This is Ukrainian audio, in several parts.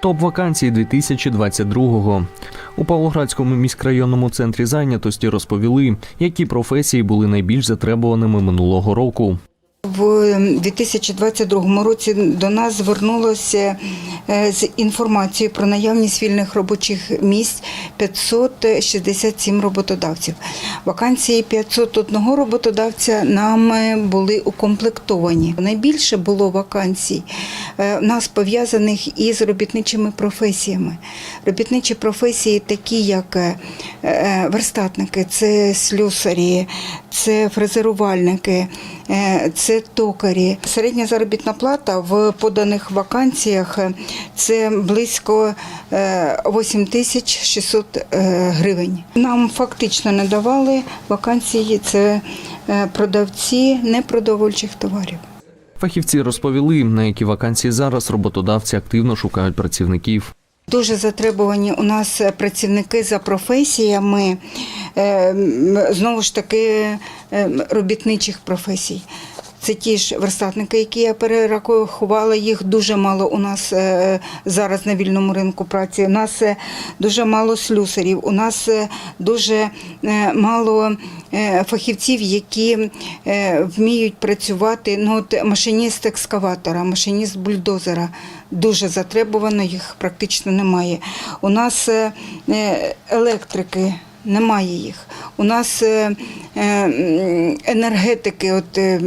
Топ вакансій 2022-го. У Павлоградському міськрайонному центрі зайнятості розповіли, які професії були найбільш затребуваними минулого року. В 2022 році до нас звернулося е, з інформацією про наявність вільних робочих місць 567 роботодавців. Вакансії 501 роботодавця нам були укомплектовані. Найбільше було вакансій нас пов'язаних із робітничими професіями. Робітничі професії, такі як е, е, верстатники, це слюсарі, це фрезерувальники, е, це токарі. Середня заробітна плата в поданих вакансіях е, це близько е, 8 тисяч 600 е, гривень. Нам фактично не давали вакансії, це е, продавці непродовольчих товарів. Фахівці розповіли, на які вакансії зараз роботодавці активно шукають працівників. Дуже затребувані у нас працівники за професіями, е, знову ж таки, е, робітничих професій. Це ті ж верстатники, які я перерахувала, їх дуже мало у нас е, зараз на вільному ринку праці. У нас е, дуже мало слюсарів, у нас е, дуже мало фахівців, які вміють працювати. Ну, от машиніст екскаватора, машиніст бульдозера дуже затребувано, їх практично немає. У нас електрики. Немає їх. У нас енергетики от, е,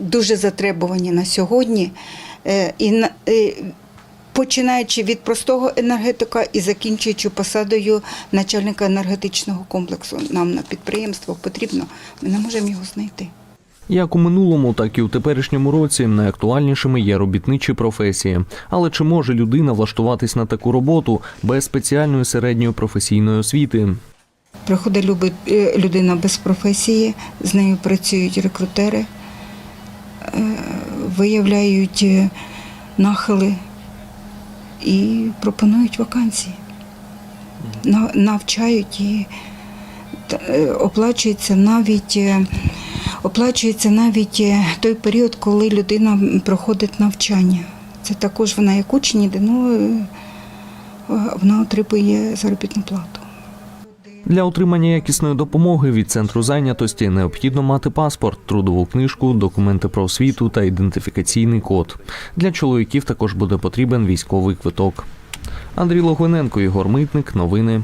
дуже затребувані на сьогодні. Е, і, на- е, починаючи від простого енергетика і закінчуючи посадою начальника енергетичного комплексу. Нам на підприємство потрібно, ми не можемо його знайти. Як у минулому, так і у теперішньому році найактуальнішими є робітничі професії. Але чи може людина влаштуватись на таку роботу без спеціальної середньої професійної освіти? Приходить люби- е, людина без професії, з нею працюють рекрутери, е, виявляють е, нахили і пропонують вакансії. Навчають і оплачується навіть, оплачується навіть той період, коли людина проходить навчання. Це також вона як учень, ну, вона отримує заробітну плату. Для отримання якісної допомоги від центру зайнятості необхідно мати паспорт, трудову книжку, документи про освіту та ідентифікаційний код. Для чоловіків також буде потрібен військовий квиток. Андрій Логвиненко, Ігор Митник. Новини